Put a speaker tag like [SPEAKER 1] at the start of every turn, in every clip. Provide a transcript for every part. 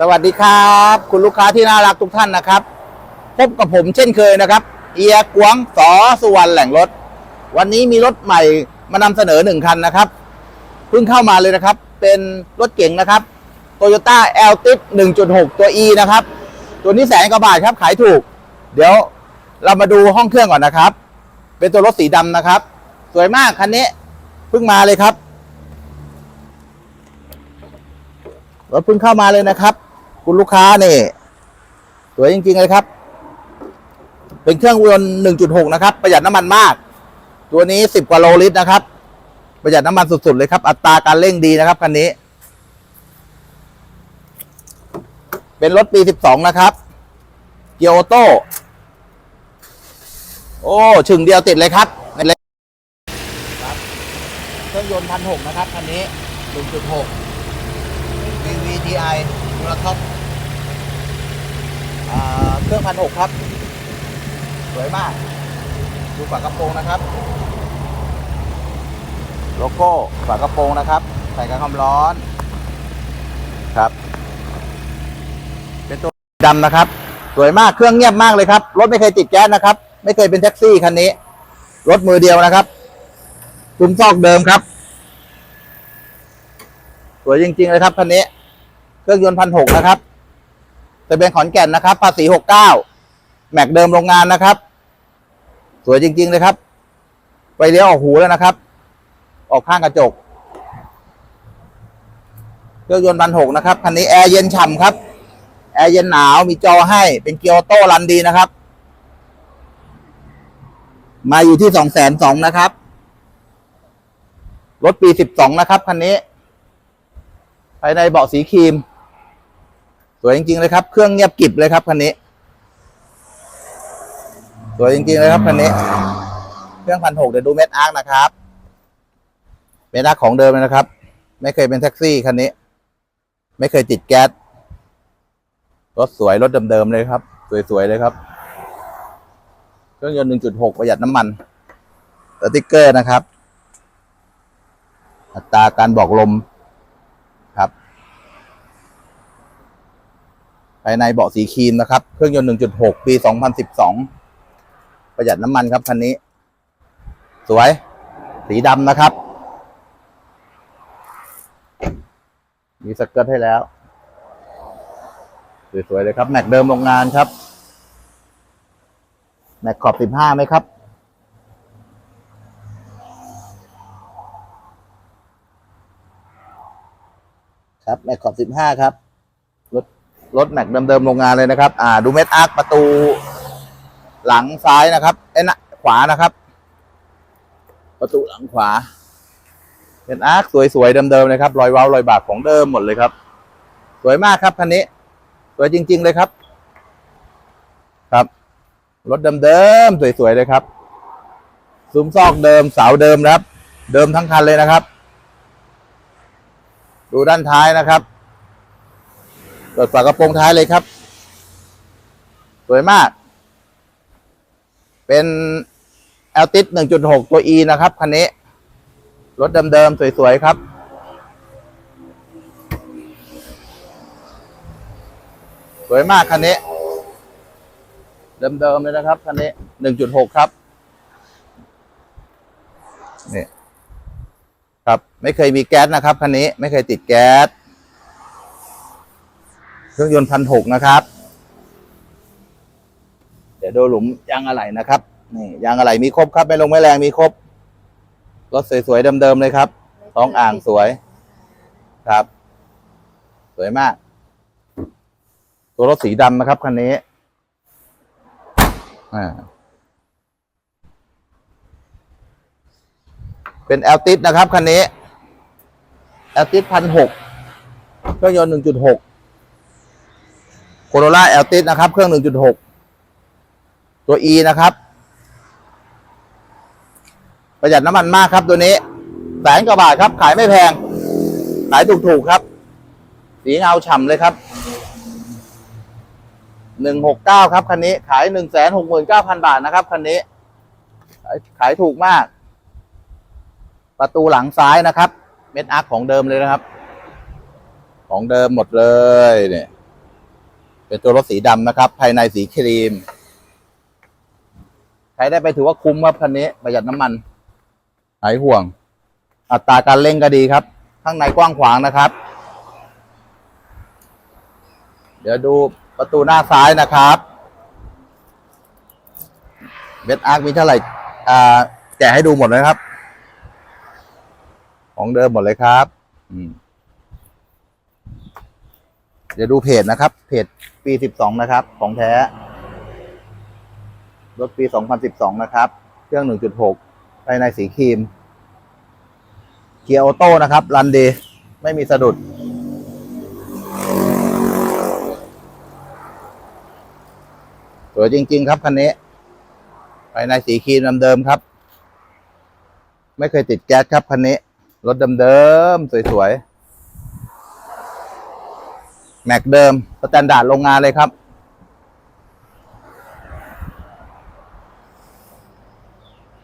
[SPEAKER 1] สวัสดีครับ คุณลูกค้าที่น่ารักทุกท่านนะครับ พบกับผมเช่นเคยนะครับ เอียกวงสอสุวรรณแหล่งรถ วันนี้มีรถใหม่มานำเสนอหนึ่งคันนะครับเพิ่งเข้ามาเลยนะครับ เป็นรถเก๋งนะครับ Toyota a l t i s 1.6 ตัว E นะครับ ตัวนี้แสนกว่าบาทครับ ขายถูก เดี๋ยวเรามาดูห้องเครื่องก่อนนะครับ เป็นตัวรถสีดำนะครับ สวยมากคันนี้เพิ่งมาเลยครับรถเพิ่งเข้ามาเลยนะครับ คุณลูกค้านี่สวยจริงๆเลยครับ เป็นเครื่องยนต์1.6 นะครับ ประหยัดน้ำมันมาก ตัวนี้ 10 กว่าโลลิตรนะครับ ประหยัดน้ำมันสุดๆเลยครับ อัตราการเร่งดีนะครับคันนี้ เป็นรถปี 12 นะครับ เกียร์ออโต้ โอ้ชึงเดียวติดเลยครับเครื่องยนต์พันหกนะครับคันนี้ 1.6 VVTi มูลท็อปอ่า เครื่องพันหกครับ สวยมาก ดูฝากระโปรงนะครับ โลโก้ฝากระโปรงนะครับ ใส่กันความร้อนครับ เป็นตัวดำนะครับ สวยมากเครื่องเงียบมากเลยครับ รถไม่เคยติดแก๊สนะครับ ไม่เคยเป็นแท็กซี่คันนี้ รถมือเดียวนะครับซุ้มซอกเดิมครับ สวยจริง ๆ เลยครับคันนี้ เครื่องยนต์พันหกนะครับ ทะเบียนขอนแก่นนะครับ ภาษีหกเก้าแม็กเดิมโรงงานนะครับ สวยจริง ๆ เลยครับ ไปเลี้ยวออกหูแล้วนะครับ ออกข้างกระจก เครื่องยนต์พันหกนะครับ คันนี้แอร์เย็นฉ่ำครับ แอร์เย็นหนาวมีจอให้ เป็นเกียร์โต้รันดีนะครับ มาอยู่ที่สองแสนสองนะครับ รถปีสิบสองนะครับ คันนี้ ภายในเบาะสีครีม วยจริงๆเลยครับ เครื่องเงียบกริบเลยครับคันนี้ สวยจริงๆเลยครับคันนี้ เครื่องพันหกเดี๋ยวดูเม็ดอาร์คนะครับเม็ดอาร์คของเดิมเลยนะครับ ไม่เคยเป็นแท็กซี่คันนี้ ไม่เคยติดแก๊ส รถสวยรถเดิมๆเลยครับ สวยๆเลยครับ เครื่องยนต์1.6ประหยัดน้ำมันสติ๊กเกอร์นะครับ อัตราการบอกลม ครับ ภายในเบาะสีครีมนะครับ เครื่องยนต์ 1.6 ปี 2012 ประหยัดน้ำมันครับคันนี้ สวย สีดำนะครับ มีสเกิร์ตให้แล้ว สวยๆเลยครับ แม็กเดิมโรงงานครับ แม็กขอบ 15ไหมครับครับแม็กขอบสิบห้าครับ รถแม็กเดิมๆโรงงานเลยนะครับ อ่า ดูเม็ดอาร์คประตู หลังซ้ายนะครับเอ้นะขวานะครับ ประตูหลังขวา เป็นอาร์คสวยๆเดิมๆเลยครับรอยเว้ารอยบากของเดิมหมดเลยครับ สวยมากครับคันนี้ สวยจริง ๆ เลยครับ ครับรถเดิมๆสวยๆเลยครับซุ้มซอกเดิมเสาเดิมนะครับ เดิมทั้งคันเลยนะครับ ดูด้านท้ายนะครับ เปิดฝากระโปรงท้ายเลยครับ สวยมาก เป็น l t i s 1.6 ตัว E นะครับ คันนี้ รถเดิมๆ สวย ๆ ครับ สวยมาก คันนี้ เดิมๆ เลยนะครับ คันนี้ 1.6 ครับ นี่ครับ ไม่เคยมีแก๊สนะครับ คันนี้ ไม่เคยติดแก๊ส เครื่องยนต์พันหกนะครับ เดี๋ยวดูหลุมยางอะไหล่นะครับนี่ยางอะไหล่มีครบครับไม่ลงไม่แรงมีครบรถสวยๆเดิมๆเลยครับท้องอ่างสวยครับ สวยมาก ตัวรถสีดำนะครับคันนี้อ่าเป็นแอลติสนะครับคันนี้แอลติสพันหกเครื่องยนต์หนึ่งจุดหก โคโรล่าแอลติสนะครับ เครื่องหนึ่งจุดหกตัว E นะครับ ประหยัดน้ำมันมากครับตัวนี้แสนกว่าบาทครับ ขายไม่แพง ขายถูกๆครับ สีเงาฉ่ำเลยครับหนึ่งหกเก้าครับ คันนี้ ขายหนึ่งแสนหกหมื่นเก้าพันบาทนะครับ คันนี้ขายขายถูกมาก ประตูหลังซ้ายนะครับ เม็ดอาร์คของเดิมเลยนะครับ ของเดิมหมดเลยเนี่ย เป็นตัวรถสีดำนะครับ ภายในสีครีม ใช้ได้ไปถือว่าคุ้มครับคันนี้ประหยัดน้ำมันหายห่วง อัตราการเร่งก็ดีครับ ข้างในกว้างขวางนะครับ เดี๋ยวดูประตูหน้าซ้ายนะครับเบสอาร์คมีเท่าไหร่อ่าแกะให้ดูหมดเลยครับ ของเดิมหมดเลยครับ อืม เดี๋ยวดูเพจนะครับ เพจปีสิบสองนะครับ ของแท้ รถปีสองพันสิบสองนะครับ เครื่องหนึ่งจุดหกภายในสีครีม เกียร์ออโต้นะครับ รันเดย์ไม่มีสะดุด สวยจริง ๆ ครับคันนี้ ภายในสีครีมเดิมๆครับ ไม่เคยติดแก๊สครับคันนี้ รถเดิมๆสวยๆ แม็กเดิมสแตนดาร์ดโรงงานเลยครับ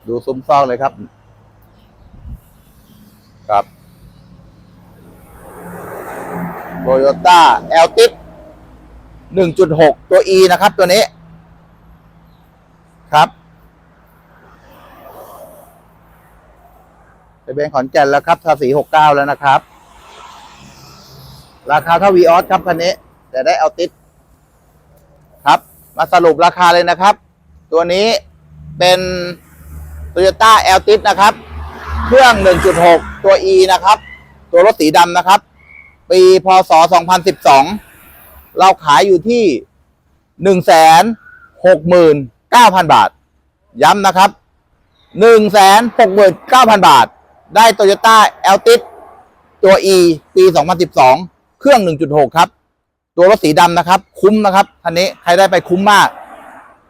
[SPEAKER 1] ดูซุ้มซอกเลยครับ ครับโตโยต้าแอลติสหนึ่งจุดหกตัว E นะครับ ตัวนี้ ครับไปเป็นขอนแก่นแล้วครับทาสีหกเก้าแล้วนะครับ ราคาเท่าวีออสครับคันนี้ แต่ได้เอาติดครับ มาสรุปราคาเลยนะครับ ตัวนี้เป็น Toyota a l t i s นะครับ เครื่อง 1.6 ตัว E นะครับ ตัวรถสีดำนะครับ ปีพศ 2012 เราขายอยู่ที่ 169,000 บาท ย้ำนะครับ 169,000 บาท ได้ Toyota a l t i s ตัว E ปี 2012 เครื่อง 1.6 ครับ ตัวรถสีดำนะครับ คุ้มนะครับคันนี้ใครได้ไปคุ้มมาก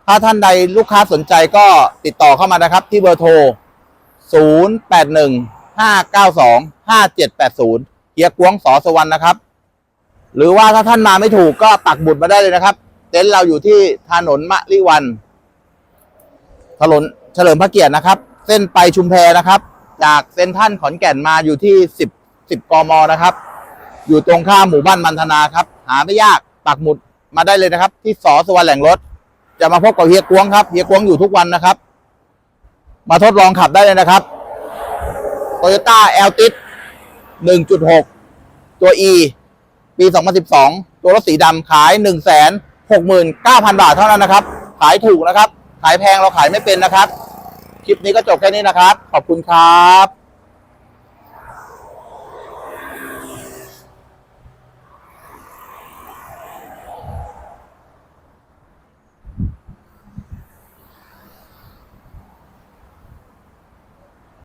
[SPEAKER 1] ถ้าท่านใดลูกค้าสนใจก็ติดต่อเข้ามานะครับ ที่เบอร์โทร 081 592 5780เฮียกวงสอสวรรณนะครับ หรือว่าถ้าท่านมาไม่ถูกก็ปักบุตรมาได้เลยนะครับ เต็นท์เราอยู่ที่ถนนมะลิวันถนนเฉลิมพระเกียรตินะครับ เส้นไปชุมแพนะครับ จากเส้นท่านขอนแก่นมาอยู่ที่ 10 10กมนะครับ อยู่ตรงข้ามหมู่บ้านมันธนาครับ หาไม่ยากปักหมุดมาได้เลยนะครับ ที่สอสวรรณแหล่งรถ จะมาพบกับเฮียกวงครับเฮียกวงอยู่ทุกวันนะครับ มาทดลองขับได้เลยนะครับ Toyota a l t i s 1.6 ตัว E ปี 2012 ตัวรถสีดำขาย 169,000 บาทเท่านั้นนะครับ ขายถูกนะครับ ขายแพงเราขายไม่เป็นนะครับ คลิปนี้ก็จบแค่นี้นะครับ ขอบคุณครับ